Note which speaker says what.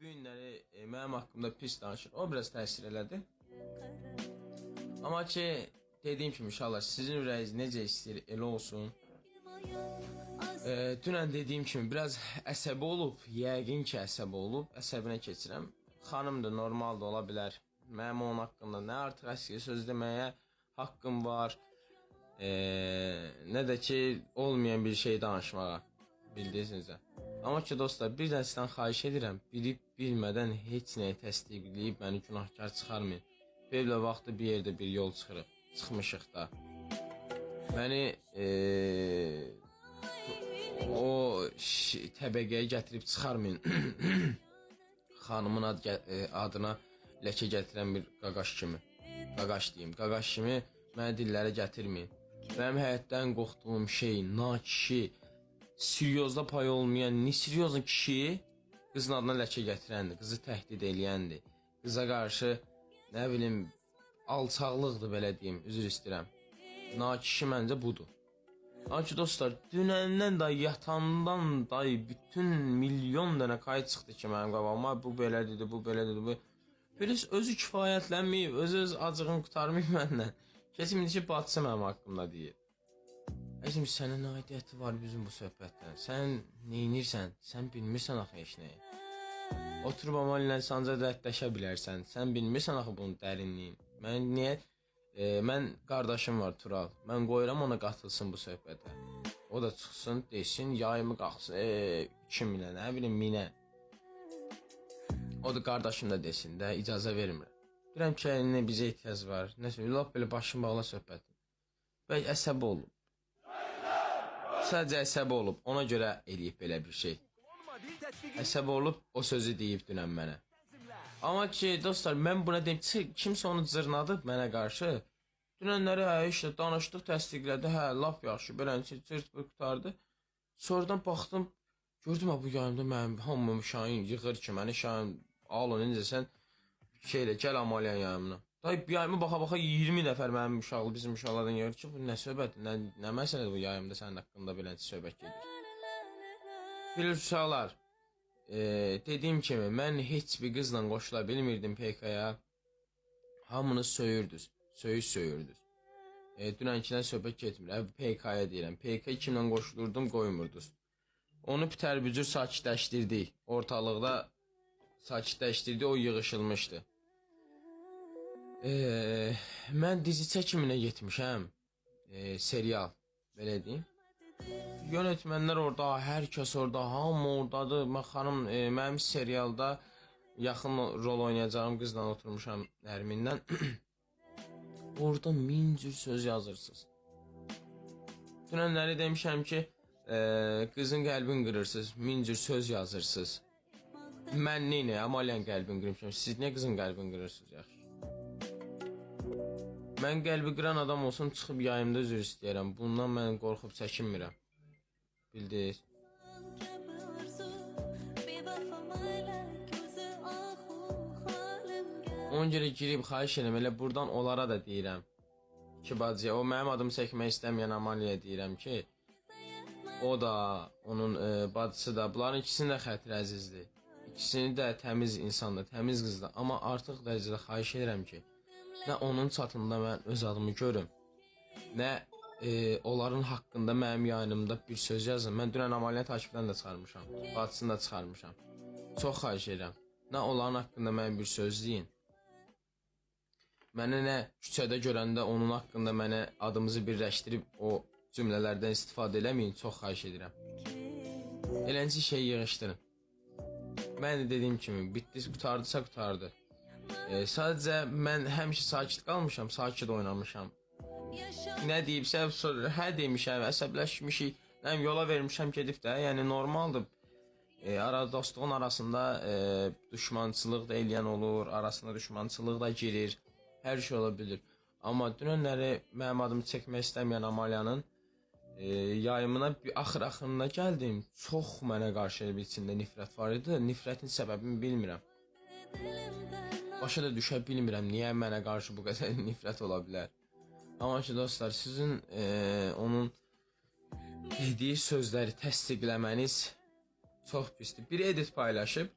Speaker 1: bu günləri e, mənim haqqımda pis danışır. O biraz təsir elədi. Amma ki dediyim kimi inşallah sizin ürəyiniz necə istəyir elə olsun. E, dünən dediyim kimi biraz əsəbi olub, yəqin ki əsəbi olub, əsəbinə keçirəm. Xanım da normal da ola bilər. Mənim onun haqqında nə artıq əski söz deməyə haqqım var. E, nə də ki olmayan bir şey danışmağa. Bildinizsə. Amma ki dostlar, bir də sizdən xahiş edirəm, bilib bilmədən heç nəyi təsdiqləyib məni günahkar çıxarmayın. Belə vaxtı bir yerdə bir yol çıxırıq, çıxmışıq da. Məni eee o təbəqəyə gətirib çıxarmayın. Xanımın ad, e, adına ləkə gətirən bir qaqaş kimi. Qaqaş deyim, qaqaş kimi məni dillərə gətirməyin. Mənim həyatdan qorxduğum şey nakişi, seriozda pay olmayan, ni seriozun kişi qızın adına ləkə gətirəndir, qızı təhdid eləyəndir. Qıza qarşı nə bilim alçaqlıqdır belə deyim, üzr istəyirəm. Nakişi məncə budur. Aki dostlar, dünəndən da yatandan da bütün milyon dənə kayıt çıxdı ki mənim qabağıma. Bu belə dedi, bu belə dedi, bu. Filiz özü kifayətlənməyib, özü öz acığını qurtarmayıb məndən. Keçim indi ki, bacısı mənim haqqımda deyir. Əzim sənə nə aidiyyəti var bizim bu söhbətdən? Sən neynirsən? Sən bilmirsən axı heç nəyi. Oturub amallə sanca dərdləşə bilərsən. Sən bilmirsən axı bunun dərinliyini. Mən niyə e, mən qardaşım var Tural. Mən qoyuram ona qatılsın bu söhbətə. O da çıxsın, desin, yayımı qalxsın. E, 2000-ə, nə bilim 1000-ə. O da qardaşım da desin də, icazə vermirəm. Bilirəm ki, nə bizə ehtiyac var. Nəsə, lap belə başım bağla söhbətin. Və əsəbi olub. Sadəcə əsəbi olub. Ona görə eləyib belə bir şey. Əsəbi olub o sözü deyib dünən mənə. Amma ki, dostlar, mən buna deyim, çı- kimsə onu cırnadıb mənə qarşı. Dünənləri hə, işte danışdıq, təsdiqlədi, hə, lap yaxşı, beləncə cırt bir qutardı. Sonradan baxdım, gördüm ha bu yayımda mənim hamım şahin yığır ki, məni şahin alın, necə sən şey elə gəl Amaliyan yayımına. Dayı bir yayımı baxa-baxa 20 nəfər mənim uşaqlı, bizim uşaqlardan yığır ki, bu nə söhbət, nə, nə məsələdir bu yayımda sənin haqqında beləncə söhbət gedir. Bilir uşaqlar, e, dediyim kimi mən heç bir qızla qoşula bilmirdim PK-ya. Hamınız söyürdünüz. Söyüş söyürdünüz. E, dünənkidən söhbət getmir. Əv PK-ya deyirəm. PK kimlə qoşulurdum, qoymurdunuz. Onu bitər bücür sakitləşdirdik. Ortalıqda sakitləşdirdi, o yığışılmışdı. E, mən dizi çəkiminə getmişəm. E, serial, belə deyim. Yönetmenler orada, herkes orada, hamı oradadır. Mən xanım, e, mənim serialda yaxın rol oynayacağım qızla oturmuşam Nərmindən. orada min cür söz yazırsınız. Dünənləri demişəm ki, e, qızın qəlbini qırırsınız, min cür söz yazırsınız. Mən neynə, Amaliyan qəlbini qırmışam. Siz niyə qızın qəlbini qırırsınız yaxşı? Mən qəlbi qıran adam olsam çıxıb yayımda üzr istəyirəm. Bundan mən qorxub çəkinmirəm. Bildiniz? Ona görə girib xahiş edirəm elə buradan onlara da deyirəm. Ki bacıya o mənim adımı çəkmək istəməyən Amaliya deyirəm ki, o da, onun e, bacısı da, bunların ikisinin də xətri əzizdir. İkisini də təmiz insandır, təmiz qızdır. Amma artıq dərəcədə xahiş edirəm ki, nə onun çatında mən öz adımı görüm, nə e, onların haqqında mənim yayınımda bir söz yazın. Mən dünən Amaliya takipdən də çıxarmışam, bacısını da çıxarmışam. Çox xahiş edirəm. Nə onların haqqında mənim bir söz deyin. Mənə nə küçədə görəndə onun haqqında mənə adımızı birləşdirib o cümlələrdən istifadə eləməyin, çox xahiş edirəm. Eləncə şey yığışdırın. Mən də dediyim kimi, bitdi, qutardısa qutardı. E, sadəcə mən həmişə sakit qalmışam, sakit oynamışam. Nə deyibsə, hə demişəm, əsəbləşmişik, nəm yola vermişəm gedib də, yəni normaldır. E, ara dostluğun arasında e, düşmançılıq da eləyən olur, arasında düşmançılıq da girir. Hər şey ola bilər. Amma dünənləri mənim adımı çəkmək istəməyən Amaliyanın e, yayımına axır-axırına gəldim. Çox mənə qarşı bir içində nifrət var idi. Nifrətin səbəbini bilmirəm. Başa da düşə bilmirəm niyə mənə qarşı bu qədər nifrət ola bilər. Amma ki dostlar, sizin e, onun dediyi sözləri təsdiqləməniz çox pisdir. Bir edit paylaşıb